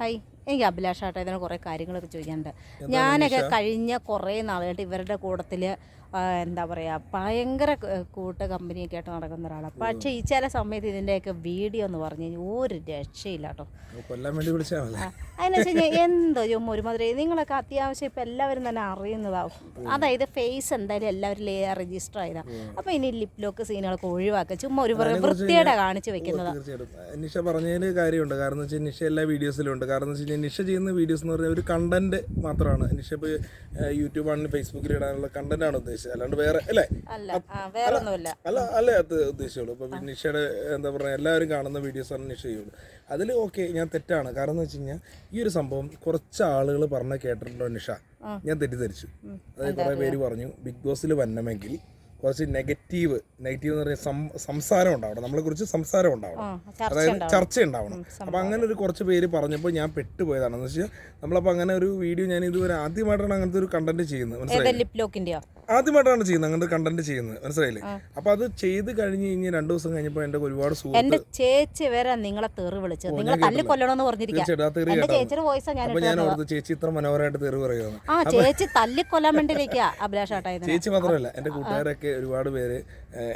Hi എനിക്ക് അഭിലാഷാട്ടെ ഇതിന് കുറേ കാര്യങ്ങളൊക്കെ ചോദിക്കാനുണ്ട്. ഞാനൊക്കെ കഴിഞ്ഞ കുറേ നാളായിട്ട് ഇവരുടെ കൂട്ടത്തിൽ എന്താ പറയുക ഭയങ്കര കൂട്ട് കമ്പനിയൊക്കെ ആയിട്ട് നടക്കുന്ന ഒരാളാണ് പക്ഷേ ഈ ചില സമയത്ത് ഇതിന്റെയൊക്കെ വീഡിയോ എന്ന് പറഞ്ഞു കഴിഞ്ഞാൽ ഒരു രക്ഷയില്ല കേട്ടോ അതിന് വെച്ച് കഴിഞ്ഞാൽ എന്തോ ചുമ്മാ ഒരുമാതിരി നിങ്ങളൊക്കെ അത്യാവശ്യം ഇപ്പം എല്ലാവരും തന്നെ അറിയുന്നതാവും അതായത് ഫേസ് എന്തായാലും എല്ലാവരും രജിസ്റ്റർ ആയതാ. അപ്പോൾ ഇനി ലിപ് ലോക്ക് സീനുകളൊക്കെ ഒഴിവാക്കുക ചുമ്മാ ഒരു വൃത്തിയുടെ കാണിച്ച് വെക്കുന്നതാ. തീർച്ചയായിട്ടും. നിഷ പറഞ്ഞതിന് കാര്യമുണ്ട്. കാരണം വെച്ചാൽ നിഷ എല്ലാ വീഡിയോസിലും ഉണ്ട്. കാരണം വെച്ച് കഴിഞ്ഞാൽ നിഷ ചെയ്യുന്ന വീഡിയോസ് എന്ന് പറഞ്ഞാൽ ഒരു കണ്ടന്റ് മാത്രമാണ് നിഷ ഇപ്പോൾ യൂട്യൂബ് ആണെങ്കിലും ഫേസ്ബുക്കിൽ ഇടാനുള്ള കണ്ടന്റ് ആണ് ഉദ്ദേശിച്ചത്. അല്ലാണ്ട് വേറെ അല്ലേ? അല്ല അല്ല അത് ഉദ്ദേശിച്ചുള്ളൂ. ഇപ്പൊ നിഷയുടെ എന്താ പറയുക എല്ലാവരും കാണുന്ന വീഡിയോസ് നിഷ ചെയ്യുള്ളൂ. അതിൽ ഓക്കെ ഞാൻ തെറ്റാണ്. കാരണം എന്ന് വെച്ച് കഴിഞ്ഞാൽ ഈ ഒരു സംഭവം കുറച്ച് ആളുകൾ പറഞ്ഞ കേട്ടിട്ടുണ്ടോ നിഷ? ഞാൻ തെറ്റിദ്ധരിച്ചു. അതായത് കുറെ പേര് പറഞ്ഞു ബിഗ് ബോസിൽ വന്നമെങ്കിൽ കുറച്ച് നെഗറ്റീവ് നെഗറ്റീവ് എന്ന് പറഞ്ഞാൽ സം- സംസാരം ഉണ്ടാവണം. നമ്മളെ കുറിച്ച് സംസാരം ഉണ്ടാവണം. അതായത് ചർച്ച ഉണ്ടാവണം. അപ്പം അങ്ങനെ ഒരു കുറച്ച് പേര് പറഞ്ഞപ്പോൾ ഞാൻ പെട്ടുപോയതാണ്. എന്ന് വെച്ചാൽ നമ്മളപ്പോൾ അങ്ങനെ ഒരു വീഡിയോ ഞാൻ ഇതുവരെ ആദ്യമായിട്ടാണ് അങ്ങനത്തെ ഒരു കണ്ടന്റ് ചെയ്യുന്നത്. മനസ്സിലായി ആദ്യമായിട്ടാണ് ചെയ്യുന്നത് അങ്ങനത്തെ കണ്ടന്റ് ചെയ്യുന്നത്. മനസ്സിലായില്ലേ? അപ്പൊ അത് ചെയ്ത് കഴിഞ്ഞ് കഴിഞ്ഞ് രണ്ടു ദിവസം കഴിഞ്ഞപ്പോൾ എന്റെ ഒരുപാട് സുഹൃത്ത് എന്റെ ചേച്ചി വരെ നിങ്ങളെ തെറി വിളിച്ചത്. നിങ്ങളെ തല്ലി കൊല്ലണമെന്ന് പറഞ്ഞിരിക്കുക എന്റെ ഞാൻ ഓർത്ത് ചേച്ചി ഇത്ര മനോഹരമായിട്ട് തെറി പറയുന്നത് ചേച്ചി വേണ്ടിയിരിക്കുക ചേച്ചി മാത്രമല്ല എന്റെ കൂട്ടുകാരൊക്കെ ഒരുപാട് പേര്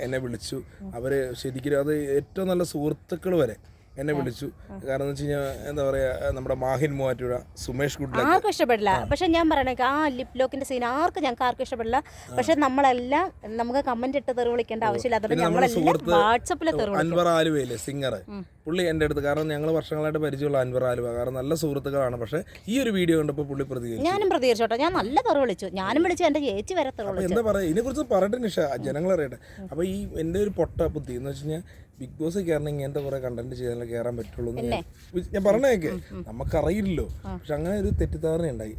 എന്നെ വിളിച്ചു. അവർ ശരിക്കും അത് ഏറ്റവും നല്ല സുഹൃത്തുക്കൾ വരെ എന്നെ വിളിച്ചു. കാരണം വെച്ച് കഴിഞ്ഞാൽ എന്താ പറയാ നമ്മുടെ മാഹിൻ മൂവാറ്റുഴ സുമേഷ് ഗുഡ്ല ആർക്കും ഇഷ്ടപ്പെടില്ല. പക്ഷെ ഞാൻ പറയണേ ആ ലിപ് ലോക്കിന്റെ സീൻ ആർക്കും ഞങ്ങൾക്ക് ആർക്കും ഇഷ്ടപ്പെടില്ല. പക്ഷെ നമ്മളെല്ലാം നമുക്ക് കമന്റ് ഇട്ട് തെറി വിളിക്കേണ്ട ആവശ്യമില്ല. അതുകൊണ്ട് നമ്മളെല്ലാം വാട്സപ്പിൽ അൻവർ ആലുവയില്ലേ സിംഗർ പുള്ളി എന്റെ അടുത്ത് കാരണം ഞങ്ങൾ വർഷങ്ങളായിട്ട് പരിചയമുള്ള അൻവർ ആലുവ. കാരണം നല്ല സുഹൃത്തുക്കളാണ്. പക്ഷെ ഈ ഒരു വീഡിയോ കണ്ടപ്പോൾ പുള്ളി പ്രതികരിച്ചു. ഞാനും പ്രതികരിച്ചോട്ടെ. ഞാൻ നല്ല തെറി വിളിച്ചു. ഞാനും വിളിച്ചു എന്റെ ചേച്ചി വരെ തെറി വിളിച്ചു. എന്താ പറയാ ഇതിനെക്കുറിച്ച് പറയട്ടെ നിഷ ജനങ്ങൾ അറിയട്ടെ അപ്പൊ ഈ എന്റെ ഒരു പൊട്ട ബുദ്ധി എന്ന് വെച്ച് കഴിഞ്ഞാൽ ബിഗ് ബോസ് കയറണം ഇങ്ങനത്തെ കുറെ കണ്ടന്റ് ചെയ്താലേ കയറാൻ പറ്റുള്ളൂ എന്ന് ഞാൻ പറഞ്ഞേക്കെ. നമുക്കറിയില്ലല്ലോ. പക്ഷെ അങ്ങനെ ഒരു തെറ്റിദ്ധാരണ ഉണ്ടായി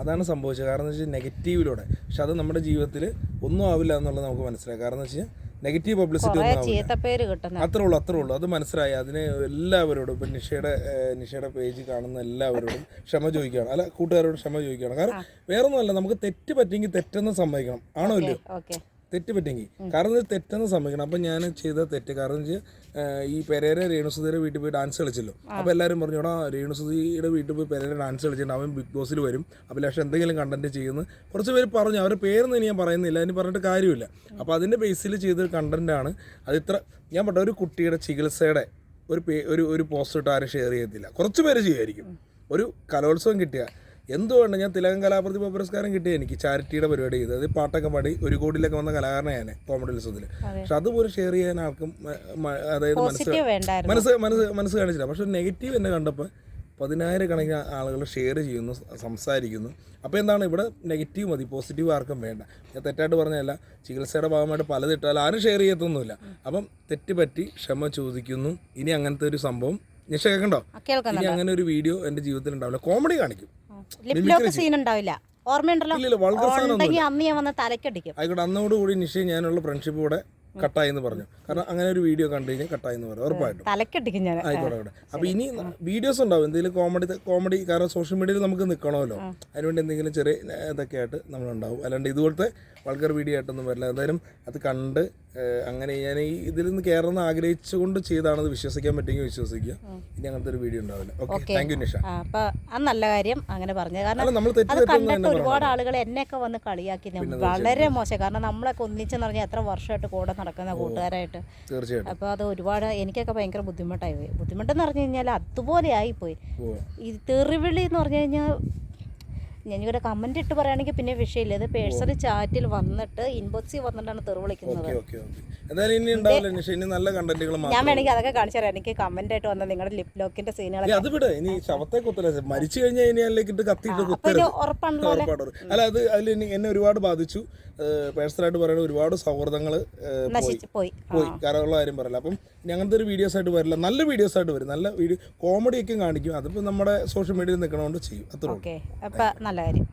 അതാണ് സംഭവിച്ചത്. കാരണം എന്ന് വെച്ചാൽ നെഗറ്റീവിലൂടെ. പക്ഷെ അത് നമ്മുടെ ജീവിതത്തിൽ ഒന്നും ആവില്ല എന്നുള്ളത് നമുക്ക് മനസ്സിലായി. കാരണം എന്ന് വെച്ച് നെഗറ്റീവ് പബ്ലിസിറ്റി ഒന്നും ആവില്ല. ചീത്തപ്പേര് കിട്ടുന്ന അത്രേ ഉള്ളൂ അത്രേ ഉള്ളൂ. അത് മനസ്സിലായി. അതിന് എല്ലാവരോടും ഇപ്പം നിഷയുടെ ഏഹ്, നിഷയുടെ പേജ് കാണുന്ന എല്ലാവരോടും ക്ഷമ ചോദിക്കുകയാണ്. അല്ല കൂട്ടുകാരോട് ക്ഷമ ചോദിക്കുകയാണ്. കാരണം വേറൊന്നുമല്ല നമുക്ക് തെറ്റ് പറ്റിയെങ്കിൽ തെറ്റെന്ന് സമ്മതിക്കണം. ആണോ ഇല്ലയോ? ഓക്കെ. തെറ്റ് പറ്റിയെങ്കിൽ കാരണം ഇത് തെറ്റെന്ന് സമ്മതിക്കണം. അപ്പം ഞാൻ ചെയ്ത തെറ്റ് കാരണം വെച്ചാൽ ഈ പെരേര രേണുസുധിയുടെ വീട്ടിൽ പോയി ഡാൻസ് കളിച്ചല്ലോ. അപ്പോൾ എല്ലാവരും പറഞ്ഞു എടാ രേണുസുധിയുടെ വീട്ടിൽ പോയി പെരേര ഡാൻസ് കളിച്ചിട്ടുണ്ട്. അവൻ ബിഗ് ബോസിൽ വരും. അഭിലാഷം എന്തെങ്കിലും കണ്ടന്റ് ചെയ്യുന്നു. കുറച്ച് പേര് പറഞ്ഞു അവരുടെ പേരൊന്നും ഇനി ഞാൻ പറയുന്നില്ല. അതിന് പറഞ്ഞിട്ട് കാര്യമില്ല. അപ്പോൾ അതിന്റെ ബേസിൽ ചെയ്ത കണ്ടന്റ് ആണ്. അത് ഇത്ര ഞാൻ പറഞ്ഞ ഒരു കുട്ടിയുടെ ചികിത്സയുടെ ഒരു ഒരു ഒരു പോസ്റ്റ് ഇട്ട് ആരും ഷെയർ ചെയ്യത്തില്ല. കുറച്ച് പേര് ചെയ്യുമായിരിക്കും. ഒരു കലോത്സവം കിട്ടിയ എന്തുകൊണ്ട് ഞാൻ തിലകം കലാപ്രതിഭ പുരസ്കാരം കിട്ടിയ എനിക്ക് ചാരിറ്റിയുടെ പരിപാടി ചെയ്തത് അത് പാട്ടൊക്കെ പാടി ഒരു കോടിയിലൊക്കെ വന്ന കലാകാരനെയാണ് ഞാൻ കോമഡി ഉത്സവത്തിൽ പക്ഷെ അതുപോലെ ഷെയർ ചെയ്യാൻ ആർക്കും അതായത് മനസ്സ് മനസ്സ് മനസ്സ് മനസ്സ് കാണിച്ചില്ല. പക്ഷെ നെഗറ്റീവ് എന്നെ കണ്ടപ്പോൾ പതിനായിരക്കണക്കിന് ആളുകൾ ഷെയർ ചെയ്യുന്നു സംസാരിക്കുന്നു. അപ്പോൾ എന്താണ് ഇവിടെ നെഗറ്റീവ് മതി പോസിറ്റീവ് ആർക്കും വേണ്ട. ഞാൻ തെറ്റായിട്ട് പറഞ്ഞതല്ല ചികിത്സയുടെ ഭാഗമായിട്ട് പലതിട്ടാൽ ആരും ഷെയർ ചെയ്യത്തൊന്നുമില്ല. അപ്പം തെറ്റ് പറ്റി ക്ഷമ ചോദിക്കുന്നു. ഇനി അങ്ങനത്തെ ഒരു സംഭവം നിഷ കേൾക്കണ്ടോ ഇനി അങ്ങനെ ഒരു വീഡിയോ എന്റെ ജീവിതത്തിൽ ഉണ്ടാവില്ല. കോമഡി കാണിക്കും. ലിപ് ലോക്ക് സീൻ ഉണ്ടാവില്ല ഓർമ്മയുണ്ടല്ലോ? ഉണ്ടെങ്കിൽ അന്ന് ഞാൻ വന്ന് തലക്കടിക്കും. ആയിക്കോട്ടെ അന്നോടുകൂടി നിഷ ഞാനുള്ള ഫ്രണ്ട്ഷിപ്പ് കൂടെ കട്ടായി എന്ന് പറഞ്ഞു. കാരണം അങ്ങനെ ഒരു വീഡിയോ കണ്ടു കഴിഞ്ഞാൽ കട്ടായി എന്ന് പറയും ഉറപ്പായിട്ടും. തലക്കടിക്കും ഞാൻ. ആയിക്കോട്ടെ ആയിക്കോട്ടെ. അപ്പൊ ഇനി വീഡിയോസ് ഉണ്ടാവും. എന്തെങ്കിലും കോമഡി കോമഡി കാരണം സോഷ്യൽ മീഡിയയിൽ നമുക്ക് നിൽക്കണമല്ലോ അതിനുവേണ്ടി എന്തെങ്കിലും ചെറിയ ഇതൊക്കെ ആയിട്ട് നമ്മളുണ്ടാവും. അല്ലാണ്ട് ഇതുപോലത്തെ വൾഗർ വീഡിയോ ആയിട്ടൊന്നും വരില്ല. എന്തായാലും അത് കണ്ട് അങ്ങനെ ഞാൻ ഈ ഇതിൽ നിന്ന് കയറുന്ന ആഗ്രഹിച്ചുകൊണ്ട് ചെയ്താണത് വിശ്വസിക്കാൻ പറ്റുമെങ്കിൽ വിശ്വസിക്കുക. ഇനി അങ്ങനത്തെ ഒരു വീഡിയോ ഉണ്ടാവില്ല. Okay thank you Nisha. അത് നല്ല കാര്യം അങ്ങനെ പറഞ്ഞു. കാരണം നമ്മൾ കണ്ടിട്ട് ഒരുപാട് ആളുകൾ എന്നെയൊക്കെ വന്ന് കളിയാക്കി വളരെ മോശം. കാരണം നമ്മളൊക്കെ ഒന്നിച്ചെന്ന് പറഞ്ഞാൽ എത്ര വർഷമായിട്ട് കൂടെ നടക്കുന്ന കൂട്ടുകാരായിട്ട്. തീർച്ചയായിട്ടും. അപ്പോൾ അത് ഒരുപാട് എനിക്കൊക്കെ ഭയങ്കര ബുദ്ധിമുട്ടായി പോയി. ബുദ്ധിമുട്ടെന്ന് പറഞ്ഞു കഴിഞ്ഞാൽ അതുപോലെ ആയിപ്പോയി പോയി ഈ തെറിവിളി എന്ന് പറഞ്ഞു കഴിഞ്ഞാൽ ഞാനിവിടെ കമന്റ് ഇട്ട് പറയുകയാണെങ്കിൽ പിന്നെ വിഷയമില്ല. ഇത് പേഴ്സണൽ ചാറ്റിൽ വന്നിട്ട് ഇൻബോക്സിൽ വന്നിട്ടാണ് തെറി വിളിക്കുന്നത്. ഞാൻ വേണമെങ്കിൽ അതൊക്കെ കാണിച്ചു തരാം. എനിക്ക് കമന്റ് ആയിട്ട് വന്ന നിങ്ങളുടെ ലിപ് ലോക്കിന്റെ സീനുകളൊക്കെ എന്നെ ഒരുപാട് ബാധിച്ചു. പേഴ്സണലായിട്ട് പറയുന്ന ഒരുപാട് സൗഹൃദങ്ങൾ പോയി. പോയി. കാരണമുള്ള കാര്യം പറയില്ല. അപ്പം അങ്ങനത്തെ ഒരു വീഡിയോസ് ആയിട്ട് വരില്ല. നല്ല വീഡിയോസ് ആയിട്ട് വരും. നല്ല വീഡിയോ കോമഡിയൊക്കെ കാണിക്കും. അതിപ്പോൾ നമ്മുടെ സോഷ്യൽ മീഡിയയിൽ നിൽക്കണോണ്ട് ചെയ്യും. അത്രേ നല്ല കാര്യം